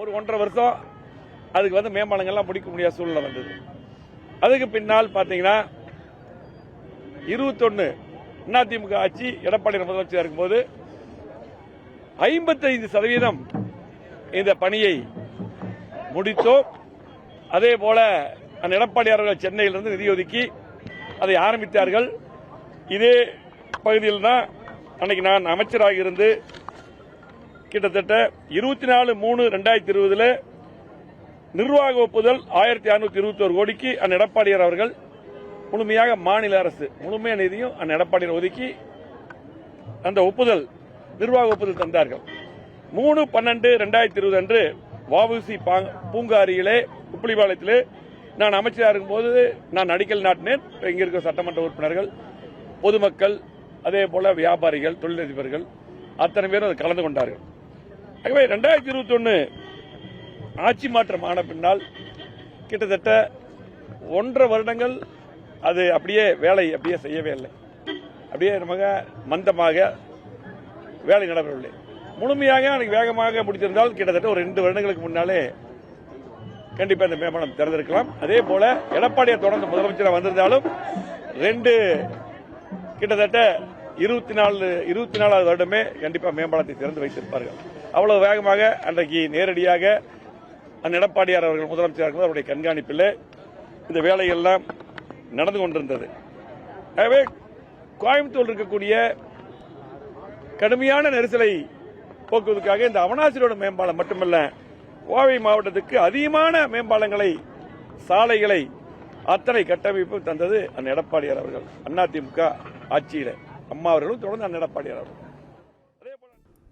ஒரு ஒன்றரை வருஷம் அதுக்கு வந்து மேம்பாலங்கள்லாம் முடிக்க முடியாத சூழ்நிலை வந்தது. அதுக்கு பின்னால் பார்த்தீங்கன்னா இருபத்தொன்னு அதிமுக ஆட்சி எடப்பாடி முதலமைச்சர் இருக்கும்போது ஐம்பத்தைந்து சதவீதம் இந்த பணியை முடித்தோம். அதே போல அந்த எடப்பாடி அவர்கள் சென்னையிலிருந்து நிதி ஒதுக்கி அதை ஆரம்பித்தார்கள். இதே பகுதியில் தான் அன்னைக்கு நான் அமைச்சராக இருந்து கிட்டத்தட்ட இருபத்தி நாலு மூணு ரெண்டாயிரத்தி இருபதுல நிர்வாக ஒப்புதல் ஆயிரத்தி அறுநூத்தி இருபத்தி ஒரு கோடிக்கு அந்த எடப்பாடியார் அவர்கள் முழுமையாக மாநில அரசு முழுமையான நிதியும் அந்த எடப்பாடியார் ஒதுக்கி அந்த ஒப்புதல் நிர்வாக ஒப்புதல் தந்தார்கள். மூணு பன்னெண்டு ரெண்டாயிரத்தி இருபது அன்று வாவுசி பூங்காரியிலே உப்பிலிபாளையத்திலே நான் அமைச்சராக இருக்கும்போது நான் அடிக்கல் நாட்டினேன். இங்கே இருக்கிற சட்டமன்ற உறுப்பினர்கள் பொதுமக்கள் அதே போல வியாபாரிகள் தொழிலதிபர்கள் அத்தனை பேரும் கலந்து கொண்டார்கள். ஆகவே ரெண்டாயிரத்தி இருபத்தி ஒன்று ஆட்சி மாற்றம் ஆன பின்னால் கிட்டத்தட்ட ஒன்றரை வருடங்கள் அது அப்படியே வேலை அப்படியே செய்யவே இல்லை. அப்படியே நமக்கு மந்தமாக வேலை நடைபெறவில்லை. முழுமையாக அன்னைக்கு வேகமாக முடித்திருந்தால் கிட்டத்தட்ட ஒரு ரெண்டு வருடங்களுக்கு முன்னாலே கண்டிப்பாக இந்த மேம்பாலம் திறந்திருக்கலாம். அதே போல எடப்பாடியை தொடர்ந்து முதலமைச்சராக வந்திருந்தாலும் ரெண்டு கிட்டத்தட்ட இருபத்தி நாலு இருபத்தி நாலாவது வருடமே கண்டிப்பாக மேம்பாலத்தை திறந்து வைத்திருப்பார்கள். அவ்வளவு வேகமாக அன்றைக்கு நேரடியாக அந்த எடப்பாடியார் அவர்கள் முதலமைச்சராக அவருடைய கண்காணிப்பில் இந்த வேலையெல்லாம் நடந்து கொண்டிருந்தது. ஆகவே கோயம்புத்தூர் இருக்கக்கூடிய கடுமையான நெரிசலை போக்குவதற்காக இந்த அவனாசி ரோடு மேம்பாலம் மட்டுமல்ல கோவை மாவட்டத்துக்கு அதிகமான மேம்பாலங்களை சாலைகளை அத்தனை கட்டமைப்பு தந்தது அந்த எடப்பாடியார் அவர்கள். அதிமுக ஆட்சியில். அம்மா அவர்களும் தொடர்ந்து அந்த எடப்பாடியார் அவர்கள்.